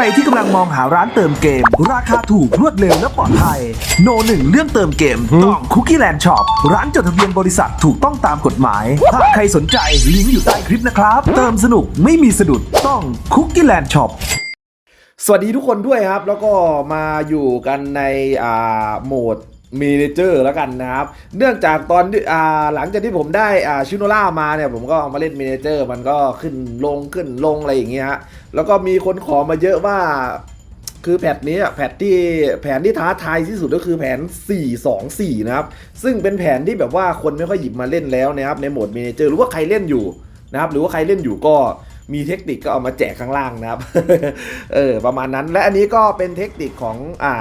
รที่กำลังมองหาร้านเติมเกม ราคาถูกรวดเร็วและปลอดภัย โนหนึ่งเรื่องเติมเกมต้องคุกกี้แลนด์ช็อปร้านจดทะเบียนบริษัทถูกต้องตามกฎหมาย ถ้าใครสนใจลิงก์อยู่ใต้คลิปนะครับ เติมสนุกไม่มีสะดุดต้องคุกกี้แลนด์ช็อปสวัสดีทุกคนด้วยครับ แล้วก็มาอยู่กันในอ่าโหมด เมเนเจอร์แล้วกันนะครับ เนื่องจากตอนอ่าหลังจากที่ผมได้อ่าชิโนล่ามาเนี่ยผมก็เอามาเล่นเมเนเจอร์มันก็ขึ้นลงขึ้นลงอะไรอย่างเงี้ยฮะแล้วก็มีคนขอมาเยอะว่าคือแพทนี้แพทที่แผนที่ท้าทายที่สุดก็คือแผน 4-2-4 นะครับ ซึ่งเป็นแผนที่แบบว่าคนไม่ค่อยหยิบมาเล่นแล้วนะครับ ในโหมดเมเนเจอร์หรือว่าใครเล่นอยู่นะครับหรือว่าใครเล่นอยู่ก็มีเทคนิคก็เอามาแจกข้างล่างนะครับ เออประมาณนั้นและอันนี้ก็เป็นเทคนิคของอ่า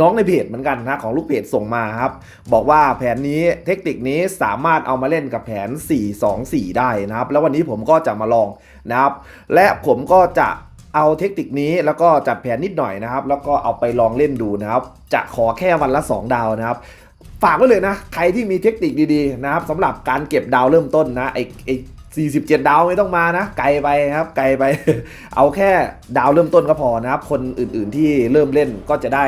น้องในเพจเหมือนกันนะของลูกเพจส่งมาครับ บอกว่าแผนนี้เทคนิคนี้สามารถเอามาเล่นกับแผน 4-2-4 ได้นะครับ แล้ววันนี้ผมก็จะมาลองนะครับ และผมก็จะเอาเทคนิคนี้แล้วก็จัดแผนนิดหน่อยนะครับ แล้วก็เอาไปลองเล่นดูนะครับ จะขอแค่วันละ 2 ดาวนะครับฝากไว้เลยนะ ใครที่มีเทคนิคดีๆนะครับสำหรับการเก็บดาวเริ่มต้นนะไอไอ47 ดาวไม่ต้องมานะ ไกลไปครับ ไกลไป เอาแค่ดาวเริ่มต้นก็พอนะครับ คนอื่นๆที่เริ่มเล่นก็จะได้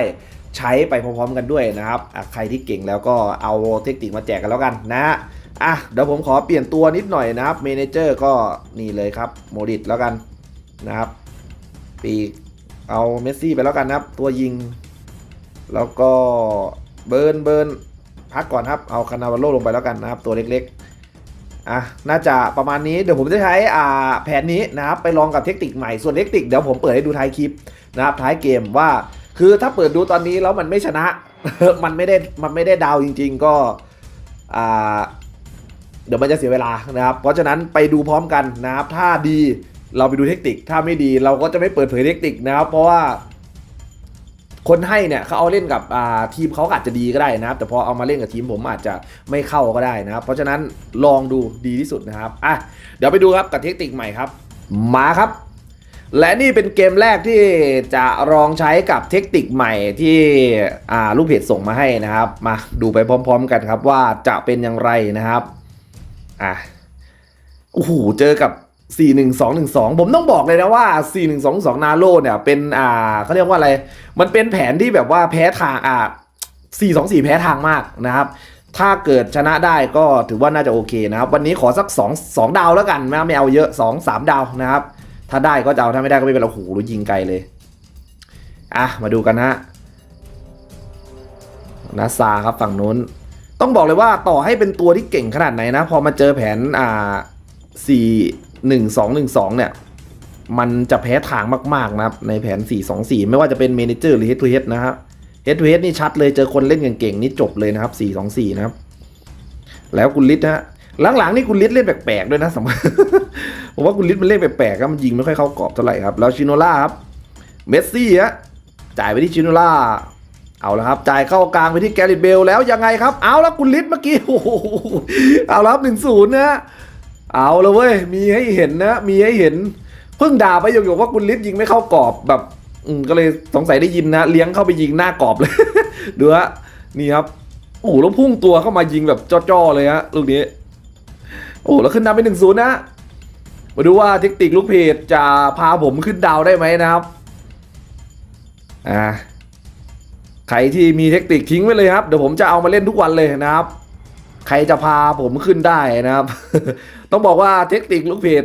ใช้ไปพร้อมๆกันด้วยนะครับใครที่เก่งแล้วก็เอาเทคนิคมาแจกกันแล้วกันนะอะเดี๋ยวผมขอเปลี่ยนตัวนิดหน่อยนะครับเมเนเจอร์ก็นี่เลยครับโมดิตแล้วกันนะครับ ปีกเอาเมสซี่ไปแล้วกันนะครับ ตัวยิง แล้วก็เบิร์นเบิร์นพักก่อนครับ เอาคานาวัลโลลงไปแล้วกันนะครับ ตัวเล็กๆอะน่าจะประมาณนี้เดี๋ยวผมจะใช้อ่าแผนนี้นะครับ ไปลองกับเทคนิคใหม่ส่วนเทคนิคเดี๋ยวผมเปิดให้ดูท้ายคลิปนะครับท้ายเกมว่า คือถ้าเปิดดูตอนนี้แล้วมันไม่ชนะ มันไม่ได้มันไม่ได้ดาวจริง ๆ ก็อ่าเดี๋ยวมันจะเสียเวลานะครับ เพราะฉะนั้นไปดูพร้อมกันนะครับ ถ้าดีเราไปดูเทคนิค ถ้าไม่ดีเราก็จะไม่เปิดเผยเทคนิคนะครับ เพราะว่า คนให้เนี่ยเขาเอาเล่นกับทีมเขาอาจจะดีก็ได้นะครับ แต่พอเอามาเล่นกับทีมผมอาจจะไม่เข้าก็ได้นะครับ เพราะฉะนั้นลองดูดีที่สุดนะครับ อะ เดี๋ยวไปดูครับกับเทคนิคใหม่ครับ มาครับ และนี่เป็นเกมแรกที่จะลองใช้กับเทคนิคใหม่ที่ลูกเพจส่งมาให้นะครับ มาดูไปพร้อมๆกันครับว่าจะเป็นอย่างไรนะครับอะโอ้โหเจอกับ 41212 ผมต้องบอกเลยนะว่า 4122นาโลเนี่ยเป็นอ่าเขาเรียกว่าอะไร มันเป็นแผนที่แบบว่าแพ้ทางอ่า424 แพ้ทางมากนะครับ ถ้าเกิดชนะได้ก็ถือว่าน่าจะโอเคนะครับ วันนี้ขอสัก 2 2 ดาวแล้วกันนะไม่เอาเยอะ 2 3 ดาวนะครับ ถ้าได้ก็จะเอาถ้าไม่ได้ก็ไม่เป็นไรโอ้โหรู้ยิงไกลเลย อะ มาดูกันฮะนาซาครับฝั่งนู้น ต้องบอกเลยว่าต่อให้เป็นตัวที่เก่งขนาดไหนนะ พอมาเจอแผนอ่าสี่หนึ่งสองหนึ่งสองเนี่ย มันจะแพ้ทางมาก ๆ นะครับ ในแผน 4 2 4 ไม่ว่าจะเป็นเมนเจอร์หรือ Head to Head นะครับ Head to Head นี่ชัดเลยเจอคนเล่นเก่งๆนี่จบเลยนะครับ 4 2 4 นะครับ แล้วคุณลิศนะฮะ หลังๆนี่คุณลิศเล่นแปลกๆด้วยนะสำหรับผมว่าคุณลิศมันเล่นแปลกๆครับมันยิงไม่ค่อยเข้ากรอบเท่าไหร่ครับแล้วชิโนล่าครับเมสซี่ฮะจ่ายไปที่ชิโนล่าเอาละครับ จ่ายเข้ากลางไปที่แกริตเบลแล้วยังไงครับ เอาแล้วคุณลิศเมื่อกี้โอ้โหเอาแล้วหนึ่งศูนย์นะเอาแล้วเว้ยมีให้เห็นนะ มีให้เห็นเพิ่งด่าไปอยู่ๆว่าคุณลิศยิงไม่เข้ากรอบแบบอืมก็เลยสงสัยได้ยินนะ เลี้ยงเข้าไปยิงหน้ากรอบเลยดูฮะนี่ครับโอ้โหแล้วพุ่งตัวเข้ามายิงแบบจ้อๆเลยฮะลูกนี้ โอ้แล้วขึ้นนำไปหนึ่งศูนย์นะ มาดูว่าเทคนิคลูกเพจจะพาผมขึ้นดาวได้ไหมนะครับ อ่า ใครที่มีเทคนิคทิ้งไว้เลยครับ เดี๋ยวผมจะเอามาเล่นทุกวันเลยนะครับ ใครจะพาผมขึ้นได้นะครับ ต้องบอกว่าเทคนิคลูกเพจ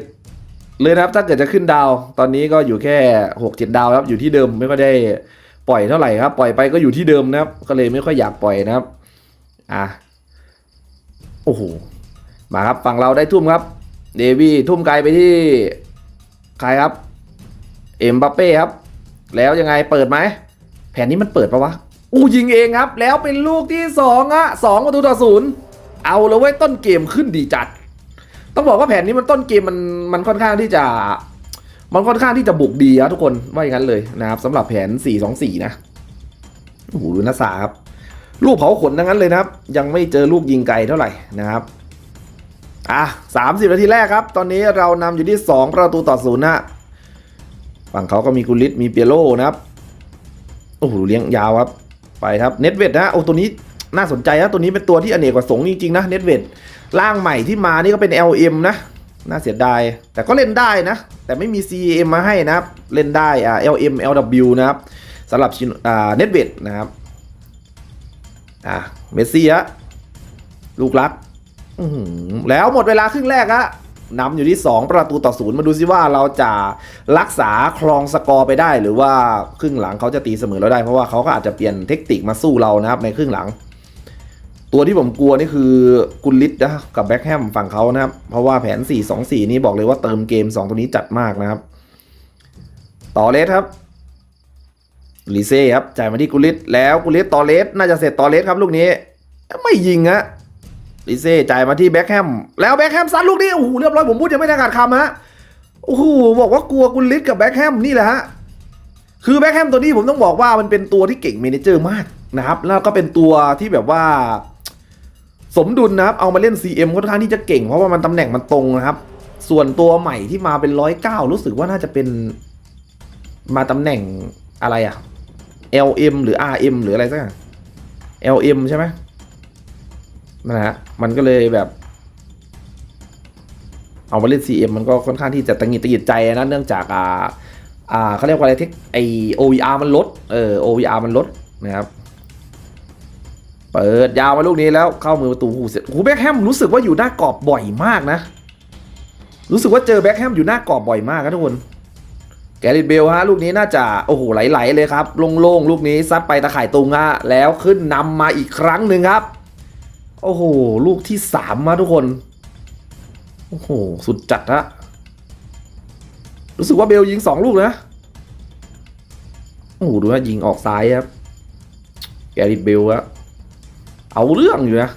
เลยนะครับ ถ้าเกิดจะขึ้นดาว ตอนนี้ก็อยู่แค่หกเจ็ดดาวครับ อยู่ที่เดิมไม่ค่อยได้ปล่อยเท่าไหร่ครับ ปล่อยไปก็อยู่ที่เดิมนะครับ ก็เลยไม่ค่อยอยากปล่อยนะครับ อะ โอ้โห มาครับฝั่งเราได้ทุ่มครับ เดวี่ทุ่มไกลไปที่ใครครับ เอ็มบัปเป้ครับ แล้วยังไงเปิดไหม แผนนี้มันเปิดปะวะ อู้ยิงเองครับ แล้วเป็นลูกที่สองอะสองประตูต่อศูนย์เอาแล้วเว้ยต้นเกมขึ้นดีจัด ต้องบอกว่าแผนนี้มันต้นเกมมันมันค่อนข้างที่จะ มันค่อนข้างที่จะบุกดีครับทุกคนว่าอย่างนั้นเลยนะครับสำหรับแผน 4-2-4 นะโอ้โหดูนัสสาครับลูกเผาขนทั้งนั้นเลยนะครับ ยังไม่เจอลูกยิงไกลเท่าไหร่นะครับ อะ30นาทีแรกครับ ตอนนี้เรานำอยู่ที่ 2 ประตูต่อศูนย์นะฝั่งเขาก็มีกุลิตมีเปียโลนะครับ โอ้โหเลี้ยงยาวครับ ไปครับเน็ตเวดนะ โอ้ตัวนี้น่าสนใจนะตัวนี้เป็นตัวที่อเนกประสงค์จริงๆนะเน็ตเวดร่างใหม่ที่มานี่ก็เป็น LM นะ น่าเสียดาย แต่ก็เล่นได้นะ แต่ไม่มี CM มาให้นะครับ เล่นได้อ่า LM LW นะครับสำหรับชินอ่าเน็ตเวดนะครับ อ่าเมสซี่ฮะลูกรัก แล้วหมดเวลาครึ่งแรกฮะนำอยู่ที่ 2 ประตูต่อศูนย์มาดูซิว่าเราจะรักษาครองสกอร์ไปได้ หรือว่าครึ่งหลังเขาจะตีเสมอเราได้เพราะว่าเขาก็อาจจะเปลี่ยนเทคนิคมาสู้เรานะครับในครึ่งหลัง ตัวที่ผมกลัวนี่คือกุลลิตนะกับแบ็คแฮมฝั่งเขานะครับ เพราะว่าแผน 4-2-4 นี้บอกเลยว่าเติมเกม 2 ตัวนี้จัดมากนะครับ ต่อเลสครับลิเซ่ครับจ่ายมาที่กุลิตแล้วกุลิตต่อเลสน่าจะเสร็จต่อเลสครับลูกนี้ ไม่ยิงฮะ ลิเซ่จ่ายมาที่แบ็คแฮมแล้วแบ็คแฮมซัดลูกนี้โอ้โหเรียบร้อยผมพูดยังไม่ได้ขาดคำฮะโอ้โหบอกว่ากลัวกุลิตกับแบ็คแฮมนี่แหละฮะคือแบ็คแฮมตัวนี้ผมต้องบอกว่ามันเป็นตัวที่เก่งเมเนเจอร์มากนะครับ แล้วก็เป็นตัวที่แบบว่า สมดุลนะครับ เอามาเล่น CM ค่อนข้างที่จะเก่งเพราะว่ามันตำแหน่งมันตรงนะครับ ส่วนตัวใหม่ที่มาเป็นร้อยเก้ารู้สึกว่าน่าจะเป็นมาตำแหน่งอะไรอะ LM หรือ RM หรืออะไรสักอย่าง LM ใช่ไหม นะฮะมันก็เลยแบบ เอามาเล่น CM มันก็ค่อนข้างที่จะตังหิดตังหิดใจนะเนื่องจากอ่าอ่าเขาเรียกว่าอะไรเทคไอ OVR มันลดเออ OVR มันลดนะครับเปิดยาวมาลูกนี้แล้วเข้ามือประตูหูเสร็จหูแบ็คแฮมรู้สึกว่าอยู่หน้ากรอบบ่อยมากนะ รู้สึกว่าเจอแบ็คแฮมอยู่หน้ากรอบบ่อยมากครับทุกคนแกริดเบลฮะลูกนี้น่าจะโอ้โหไหลๆเลยครับโล่งๆลูกนี้ซัดไปตะข่ายตุงฮะแล้วขึ้นนำมาอีกครั้งหนึ่งครับ โอ้โห ลูกที่สามมาทุกคน โอ้โห สุดจัดฮะรู้สึกว่าเบลยิงสองลูกนะ โอ้โห ดูนะยิงออกซ้ายครับ แกริดเบลอะเอาเรื่องอยู่นะ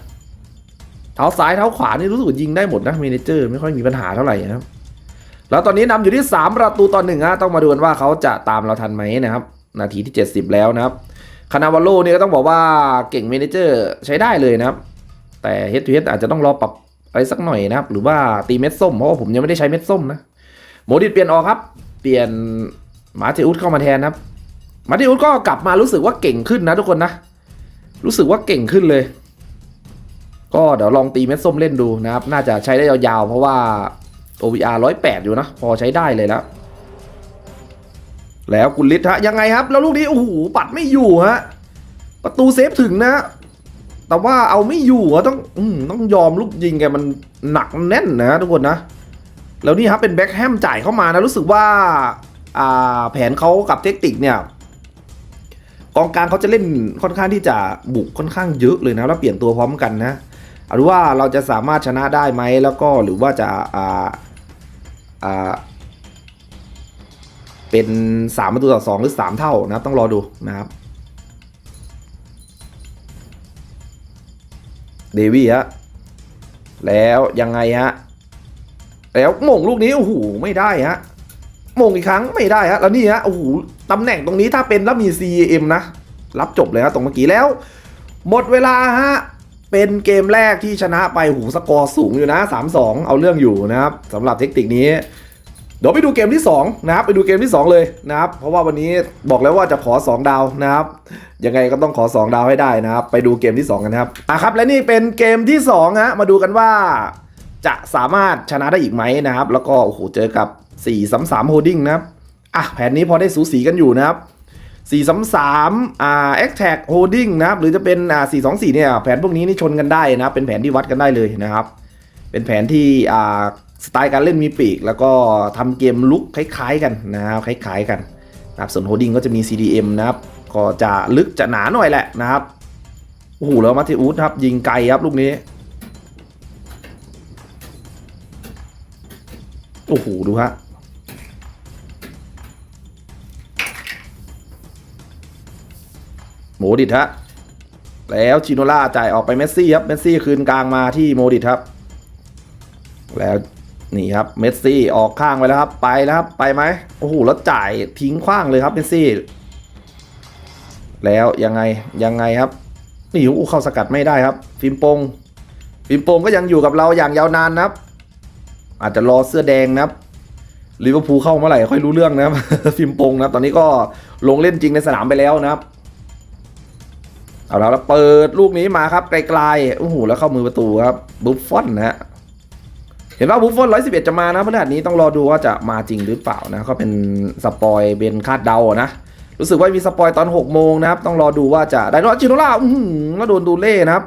เท้าซ้ายเท้าขวานี่รู้สึกยิงได้หมดนะเมนเจอร์ไม่ค่อยมีปัญหาเท่าไหร่นะครับแล้วตอนนี้นำอยู่ที่ 3 ประตูต่อหนึ่งฮะต้องมาดูกันว่าเขาจะตามเราทันไหมนะครับ นาทีที่ 70 แล้วนะครับ คานาวาโลเนี่ยก็ต้องบอกว่าเก่งเมนเจอร์ใช้ได้เลยนะครับ แต่เฮดทูเฮดอาจจะต้องรอปรับอะไรสักหน่อยนะครับ หรือว่าตีเม็ดส้ม เพราะว่าผมยังไม่ได้ใช้เม็ดส้มนะโมดิตเปลี่ยนออกครับ เปลี่ยนมาร์ติอุสเข้ามาแทนนะครับ มาร์ติอุสก็กลับมารู้สึกว่าเก่งขึ้นนะทุกคนนะ รู้สึกว่าเก่งขึ้นเลย ก็เดี๋ยวลองตีเม็ดส้มเล่นดูนะครับ น่าจะใช้ได้ยาวๆ เพราะว่า OVR 108 อยู่นะ พอใช้ได้เลยแล้ว แล้วกุลิทฮะยังไงครับ แล้วลูกนี้โอ้โหปัดไม่อยู่ฮะประตูเซฟถึงนะ แต่ว่าเอาไม่อยู่อะต้องอต้องยอมลูกยิงแกมันหนักแน่นนะทุกคนนะ แล้วนี่ครับเป็นแบ็คแฮมจ่ายเข้ามานะ รู้สึกว่าอ่าแผนเขากับเทคนิคเนี่ยกองกลางเขาจะเล่นค่อนข้างที่จะบุกค่อนข้างเยอะเลยนะแล้วเปลี่ยนตัวพร้อมกันนะเอาดูว่าเราจะสามารถชนะได้ไหมแล้วก็หรือว่าจะอ่าอ่าเป็นสามประตูต่อสองหรือสามเท่านะครับต้องรอดูนะครับ เดวี่ฮะแล้วยังไงฮะแล้วม่งลูกนี้โอ้โหไม่ได้ฮะม่งอีกครั้งไม่ได้ฮะแล้วนี่ฮะโอ้โหตำแหน่งตรงนี้ถ้าเป็นแล้วมี CM นะ รับจบเลยฮะตรงเมื่อกี้แล้ว หมดเวลาฮะเป็นเกมแรกที่ชนะไปหูสกอร์สูงอยู่นะ 3-2 เอาเรื่องอยู่นะครับสำหรับเทคนิคนี้ เดี๋ยวไปดูเกมที่2นะครับไปดูเกมที่ 2 เลยนะครับ เพราะว่าวันนี้บอกแล้วว่าจะขอ 2 ดาวนะครับยังไงก็ต้องขอ 2 ดาวให้ได้นะครับ ไปดูเกมที่ 2 กันครับอะครับ และนี่เป็นเกมที่2ฮะมาดูกันว่า จะสามารถชนะได้อีกไหมนะครับ แล้วก็โอ้โหเจอกับ 4 3 3 holding นะครับอะแผนนี้พอได้สูสีกันอยู่นะครับ4 3 3อ่า a t t a c k holding นะครับ หรือจะเป็นอ่า4 2 4เนี่ยแผนพวกนี้นี่ชนกันได้นะครับเป็นแผนที่วัดกันได้เลยนะครับ เป็นแผนที่อ่า สไตล์การเล่นมีปีก แล้วก็ทำเกมลุกคล้ายๆกันนะครับคล้ายๆกันนะครับส่วนโฮดดิ้งก็จะมี CDM นะครับก็จะลึกจะหนาหน่อยแหละนะครับโอ้โหแล้วมาติอุสครับยิงไกลครับลูกนี้โอ้โหดูฮะโมดิตฮะแล้วชิโนล่าจ่ายออกไปเมสซี่ครับเมสซี่คืนกลางมาที่โมดิตครับ แล้ว นี่ครับเมสซี่ออกข้างไปแล้วครับไปแล้วครับไปไหมโอ้โหแล้วจ่ายทิ้งขว้างเลยครับเมสซี่ แล้วยังไงยังไงครับนี่อู้เข้าสกัดไม่ได้ครับ ฟิมปงฟิมปงก็ยังอยู่กับเราอย่างยาวนานนะครับ อาจจะรอเสื้อแดงนะครับลิเวอร์พูลเข้าเมื่อไหร่ค่อยรู้เรื่องนะครับ ฟิมปงนะครับตอนนี้ก็ลงเล่นจริงในสนามไปแล้วนะครับเอาแล้วแล้วเปิดลูกนี้มาครับไกลๆโอ้โหแล้วเข้ามือประตูครับบุฟฟอนนะฮะ ห็นว่าบุฟฟอน111จะมานะพฤหัสนี้ต้องรอดูว่าจะมาจริงหรือเปล่านะเขาเป็นสปอยเป็นคาดเดานะ รู้สึกว่ามีสปอยตอน6โมงนะครับ ต้องรอดูว่าจะได้รอจิโนล่าอื้อหือแล้วโดนดูเล่นะครับ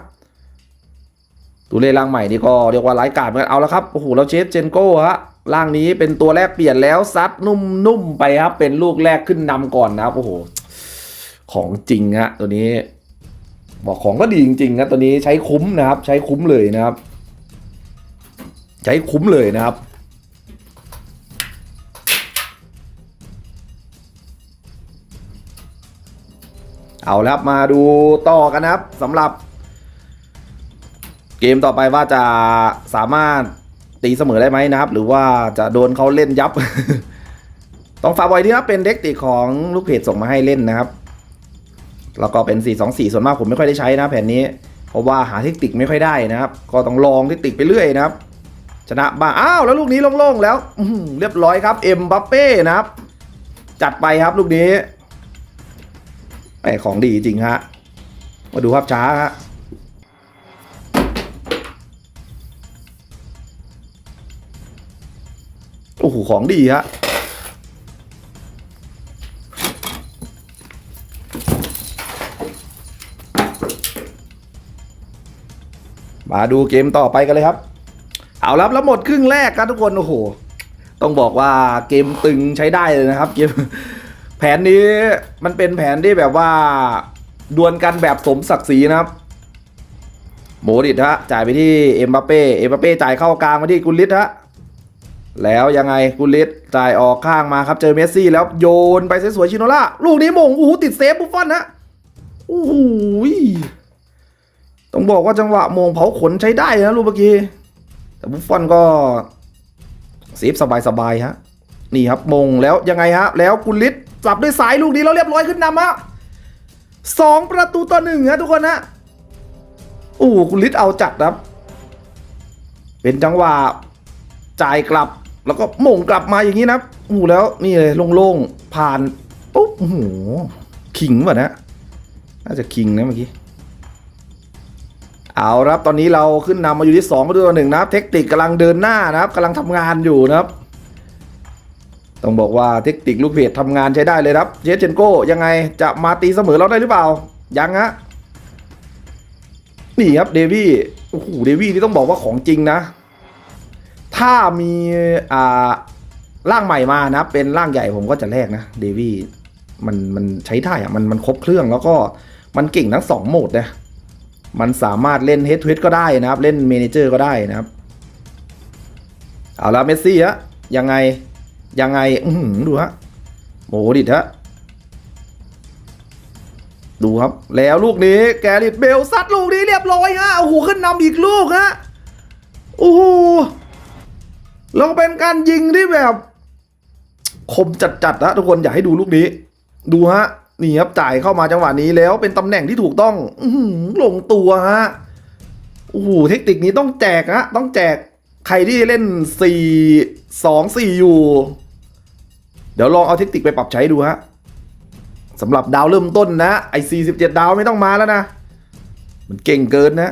ดูเล่ร่างใหม่นี่ก็เรียกว่าไร้ายกาดเหมือนกันเอาแล้วครับโอ้โหแล้วเชฟเจนโก้ฮะร่างนี้เป็นตัวแรกเปลี่ยนแล้วซัดนุ่มๆไปครับ เป็นลูกแรกขึ้นนำก่อนนะครับโอ้โหของจริงฮะตัวนี้ บอกของก็ดีจริงๆนะตัวนี้ใช้คุ้มนะครับ ใช้คุ้มเลยนะครับ ใช้คุ้มเลยนะครับเอาแล้วมาดูต่อกันนะครับสำหรับ เกมต่อไปว่าจะสามารถตีเสมอได้ไหมนะครับ หรือว่าจะโดนเขาเล่นยับ ต้องฝากไว้ที่นะเป็นเด็กติของลูกเพจส่งมาให้เล่นนะครับ แล้วก็เป็น 4 2 4 ส่วนมากผมไม่ค่อยได้ใช้นะแผ่นนี้ เพราะว่าหาเทคนิคไม่ค่อยได้นะครับ ก็ต้องลองเทคนิคไปเรื่อยนะครับ ชนะบ้างอ้าวแล้วลูกนี้โล่งๆแล้วเรียบร้อยครับเอ็มบัปเป้นะครับ จัดไปครับลูกนี้แหมของดีจริงฮะมาดูภาพช้าฮะโอ้โหของดีฮะมาดูเกมต่อไปกันเลยครับ เอาลับแล้วหมดครึ่งแรกครับทุกคนโอ้โห ต้องบอกว่าเกมตึงใช้ได้เลยนะครับเกมแผนนี้มันเป็นแผนที่แบบว่าดวลกันแบบสมศักดิ์ศรีนะครับโมดิตฮะจ่ายไปที่เอ็มบัปเป้เอ็มบัปเป้จ่ายเข้ากลางมาที่กุลิตฮะแล้วยังไงกุลิตจ่ายออกข้างมาครับเจอเมสซี่แล้วโยนไปสวยๆชิโนล่าลูกนี้มงโอ้โหติดเซฟบุฟฟอนฮะโอ้โหต้องบอกว่าจังหวะมงเผาขนใช้ได้นะลูกเมื่อกี้ แต่บุฟฟอนก็เซฟสบายๆฮะนี่ครับมงแล้วยังไงฮะ แล้วกุลิตจับด้วยสายลูกนี้แล้วเรียบร้อยขึ้นนำฮะสองประตูต่อหนึ่งฮะทุกคนฮะโอ้กุลิตเอาจัดครับ เป็นจังหวะจ่ายกลับแล้วก็มงกลับมาอย่างนี้นะโอ้แล้วนี่เลยโล่งๆผ่านปุ๊บโอ้โหขิงป่ะนะน่าจะคิงนะเมื่อกี้ เอาครับตอนนี้เราขึ้นนำมาอยู่ที่2ประตูต่อหนึ่งนะครับ เทคนิคกำลังเดินหน้านะครับกำลังทำงานอยู่นะครับ ต้องบอกว่าเทคนิคลูกเพจทำงานใช้ได้เลยครับเจสเชนโก้ยังไงจะมาตีเสมอเราได้หรือเปล่า ยังฮะนี่ครับเดวี่โอ้โหเดวี่ที่ต้องบอกว่าของจริงนะ ถ้ามีอ่าร่างใหม่มานะเป็นร่างใหญ่ผมก็จะแลกนะเดวี่มันมันใช้ได้อะมันมันครบเครื่องแล้วก็มันเก่งทั้งสองโหมดนะ มันสามารถเล่นเฮด o เ e ดก็ได้นะครับ เล่นเมนเจอร์ก็ได้นะครับ เอาละเมสซี่ฮะยังไง ยังไง อืดูฮะโมดิตฮะดูครับ แล้วลูกนี้แกริตเบลซัดลูกนี้เรียบร้อยฮะโอ้โหขึ้นนำอีกลูกฮะโอ้โหแล้วเป็นการยิงที่แบบ คมจัดๆนะทุกคนอยากให้ดูลูกนี้ ดูฮะ นี่ครับจ่ายเข้ามาจังหวะนี้แล้วเป็นตำแหน่งที่ถูกต้องอลงตัวฮะโอ้โหเทคนิคนี้ต้องแจกฮะต้องแจกใครที่เล่นสี่สอยู่ เดี๋ยวลองเอาเทคนิคไปปรับใช้ดูฮะสำหรับดาวเริ่มต้นนะไอ้สี่สิบเจ็ดาวไม่ต้องมาแล้วนะ มันเก่งเกินนะ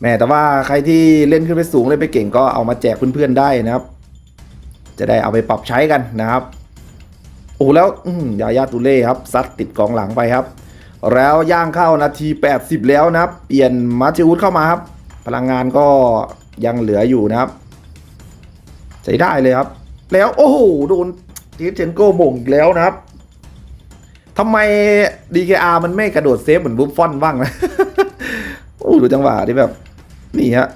แม่แต่ว่าใครที่เล่นขึ้นไปสูงเลยไปเก่งก็เอามาแจกเพื่อนๆได้นะครับ จะได้เอาไปปรับใช้กันนะครับ โอ้แล้วยาญาตุเล่ครับซัดติดกองหลังไปครับ แล้วย่างเข้านาที 80 แล้วนะครับ เปลี่ยนมาติอุสเข้ามาครับ พลังงานก็ยังเหลืออยู่นะครับใช้ได้เลยครับ แล้วโอ้โหโดนเจเชนโก้บ่งอีกแล้วนะครับทำไม DKR มันไม่กระโดดเซฟเหมือนบุฟฟอนบ้างนะโอ้ดูจังหวะที่แบบ นี่ฮะ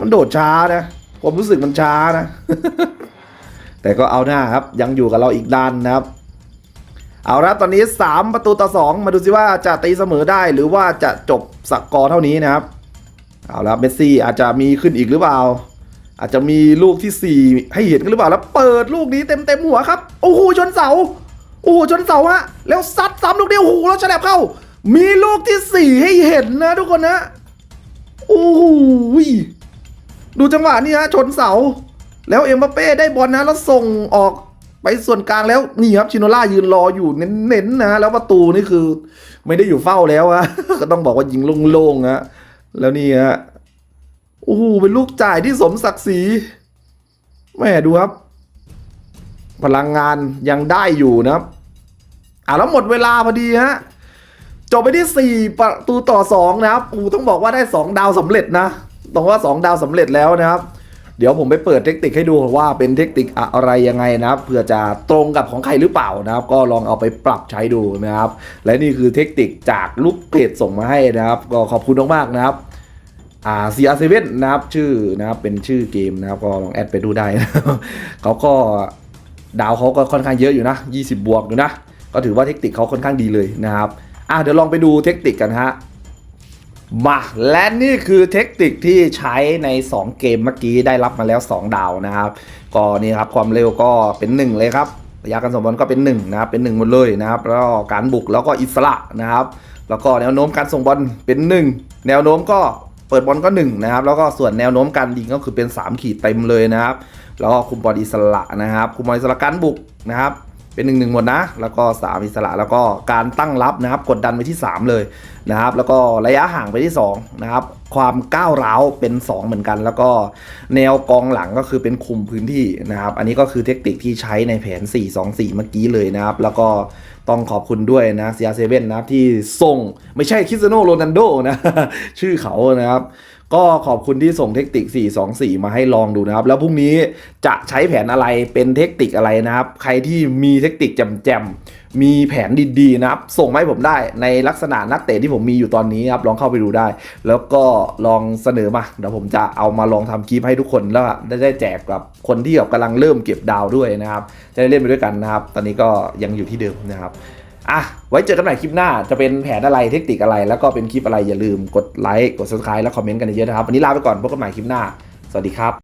มันโดดช้านะ ผมรู้สึกมันช้านะ แต่ก็เอาหน้าครับยังอยู่กับเราอีกด้านนะครับ เอาละตอนนี้ 3 ประตูต่อ 2 มาดูซิว่าจะตีเสมอได้หรือว่าจะจบสกอร์เท่านี้นะครับเอาละเมสซี่อาจจะมีขึ้นอีกหรือเปล่า อาจจะมีลูกทีสี่4 ให้เห็นกันหรือเปล่าแล้วเปิดลูกนี้เต็มเต็มหัวครับโอ้โหชนเสาโอ้โหชนเสาฮะแล้วซัดซ้ำลูกเดียวโอ้โหแล้วฉลับเข้า มีลูกที่ 4 ให้เห็นนะทุกคนนะโอ้โหดูจังหวะนี้ฮะชนเสา แล้วเอ็มบัปเป้ได้บอลนะแล้วส่งออกไปส่วนกลางแล้วนี่ครับชิโนล่ายืนรออยู่เน้นๆนะแล้วประตูนี่คือ ไม่ได้อยู่เฝ้าแล้วอะก็ต้องบอกว่ายิงโล่งๆฮะแล้วนี่ฮะโอ้โหเป็นลูกจ่ายที่สมศักดิ์ศรีแม่ดูครับ พลังงานยังได้อยู่นะครับอะแล้วหมดเวลาพอดีฮะจบไปที่ 4 ประตูต่อ 2 นะครับอูต้องบอกว่าได้ 2 ดาวสำเร็จนะต้องว่า 2 ดาวสำเร็จแล้วนะครับ เดี๋ยวผมไปเปิดเทคนิคให้ดูว่าเป็นเทคนิคอะไรยังไงนะครับเพื่อจะตรงกับของใครหรือเปล่านะครับ ก็ลองเอาไปปรับใช้ดูนะครับ และนี่คือเทคนิคจากลูกเพจส่งมาให้นะครับ ก็ขอบคุณมากๆนะครับอ่า CR7 นนะครับชื่อนะครับเป็นชื่อเกมนะครับก็ลองแอดไปดูได้นะเขาก็ดาวเขาก็ค่อนข้างเยอะอยู่นะ 20 บวกอยู่นะ ก็ถือว่าเทคนิคเขาค่อนข้างดีเลยนะครับอะเดี๋ยวลองไปดูเทคนิคกันฮะ มาและนี่คือเทคนิคที่ใช้ใน 2 เกมเมื่อกี้ได้รับมาแล้ว 2 ดาวนะครับ ก็นี่ครับความเร็วก็เป็น 1 เลยครับระยะการส่งบอลก็เป็น1นะครับเป็น1หมดเลยนะครับแล้วการบุกแล้วก็อิสระนะครับ แล้วก็แนวโน้มการส่งบอลเป็น 1 แนวโน้มก็เปิดบอลก็1นะครับแล้วก็ส่วนแนวโน้มการยิงก็คือเป็น 3 ขีดเต็มเลยนะครับ แล้วก็คุมบอลอิสระนะครับ คุมบอลอิสระการบุกนะครับ เป็นหนึ่งหนึ่งหมดนะ แล้วก็ 3 อิสระแล้วก็การตั้งรับนะครับ กดดันไปที่ 3 เลยนะครับ แล้วก็ระยะห่างไปที่ 2 นะครับ ความก้าวร้าวเป็น 2 เหมือนกัน แล้วก็แนวกองหลังก็คือเป็นคุมพื้นที่นะครับ อันนี้ก็คือเทคนิคที่ใช้ในแผน 4-2-4 เมื่อกี้เลยนะครับ แล้วก็ต้องขอบคุณด้วยนะ CR7 นะครับที่ส่งไม่ใช่คริสโนโรนัลโดนะ ชื่อเขานะครับ ก็ขอบคุณที่ส่งเทคนิค 424 มาให้ลองดูนะครับ แล้วพรุ่งนี้จะใช้แผนอะไรเป็นเทคนิคอะไรนะครับ ใครที่มีเทคนิคแจ่มๆมีแผนดีๆนะครับ ส่งมาให้ผมได้ในลักษณะนักเตะที่ผมมีอยู่ตอนนี้ครับลองเข้าไปดูได้ แล้วก็ลองเสนอมาเดี๋ยวผมจะเอามาลองทำคลิปให้ทุกคนแล้วได้ได้แจกกับคนที่แบบกำลังเริ่มเก็บดาวด้วยนะครับ จะได้เล่นไปด้วยกันนะครับ ตอนนี้ก็ยังอยู่ที่เดิมนะครับ อะ ไว้เจอกันใหม่คลิปหน้า จะเป็นแผนอะไรเทคนิคอะไร แล้วก็เป็นคลิปอะไรอย่าลืมกดไลค์ กด subscribe และคอมเมนต์กันเยอะๆนะครับ วันนี้ลาไปก่อนพบกันใหม่คลิปหน้า สวัสดีครับ